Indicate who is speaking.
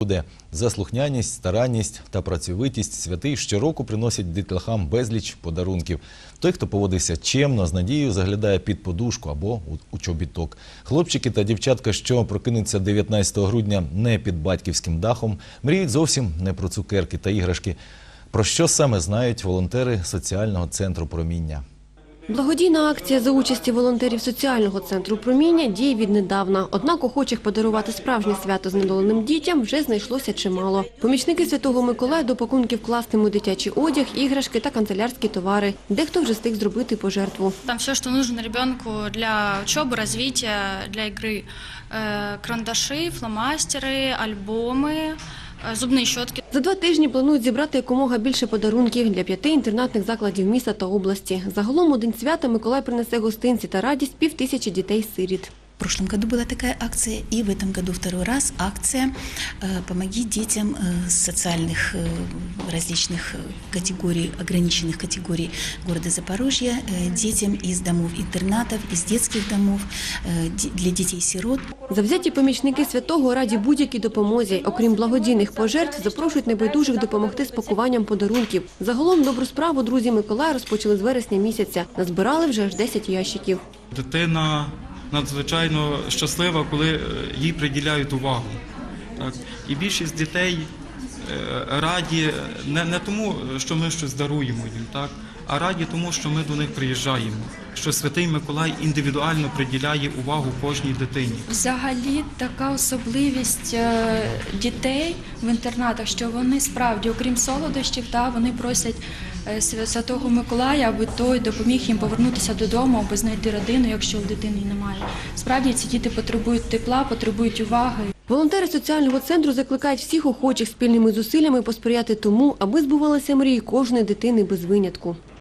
Speaker 1: Буде заслухняність, старанність та працьовитість святий щороку приносять дітлахам безліч подарунків. Той, хто поводився чемно, з надією заглядає під подушку або у, чобіток. Хлопчики та дівчатка, що прокинуться 19 грудня не під батьківським дахом, мріють зовсім не про цукерки та іграшки. Про що саме знають волонтери соціального центру проміння?
Speaker 2: Благодійна акція за участі волонтерів соціального центру проміння діє віднедавна. Однак охочих подарувати справжнє свято знедоленим дітям вже знайшлося чимало. Помічники Святого Миколая до пакунків кластимуть дитячий одяг, іграшки та канцелярські товари. Дехто вже встиг зробити пожертву.
Speaker 3: Там все, что нужно ребенку для учебы, развития, для игры. Э, Карандаши, фломастеры, альбомы, э, зубные щетки.
Speaker 2: За два тижні планують зібрати якомога більше подарунків для п'яти інтернатних закладів міста та області. Загалом у день свята Миколай принесе гостинці та радість пів тисячі дітей-сиріт.
Speaker 4: В прошлом году была такая акция, и в этом году второй раз акция э, «Помоги детям э, с социальных э, различных э, категорий, ограниченных категорий города Запорожья, э, детям из домов-интернатов, из детских домов, э, де- для детей-сирот.
Speaker 2: Завзяті помічники святого раді будь-якій допомозі. Окрім благодійних пожертв, запрошують небайдужих допомогти з пакуванням подарунків. Загалом добру справу друзі Миколая розпочали з вересня місяця. Назбирали вже аж 10 ящиків.
Speaker 5: Дитина надзвичайно щаслива, коли е, їй приділяють увагу. Так? І більшість дітей е, раді не, не тому, що ми щось даруємо їм, так? а раді тому, що ми до них приїжджаємо, що Святий Миколай індивідуально приділяє увагу кожній дитині.
Speaker 6: Взагалі така особливість е, дітей в інтернатах, що вони справді, окрім солодощів, та вони просять Святого Миколая, аби той допоміг їм повернутися додому, аби знайти родину, якщо дитини немає. Справді ці діти потребують тепла, потребують уваги.
Speaker 2: Волонтери соціального центру закликають всіх охочих спільними зусиллями посприяти тому, аби збувалися мрії кожної дитини без винятку.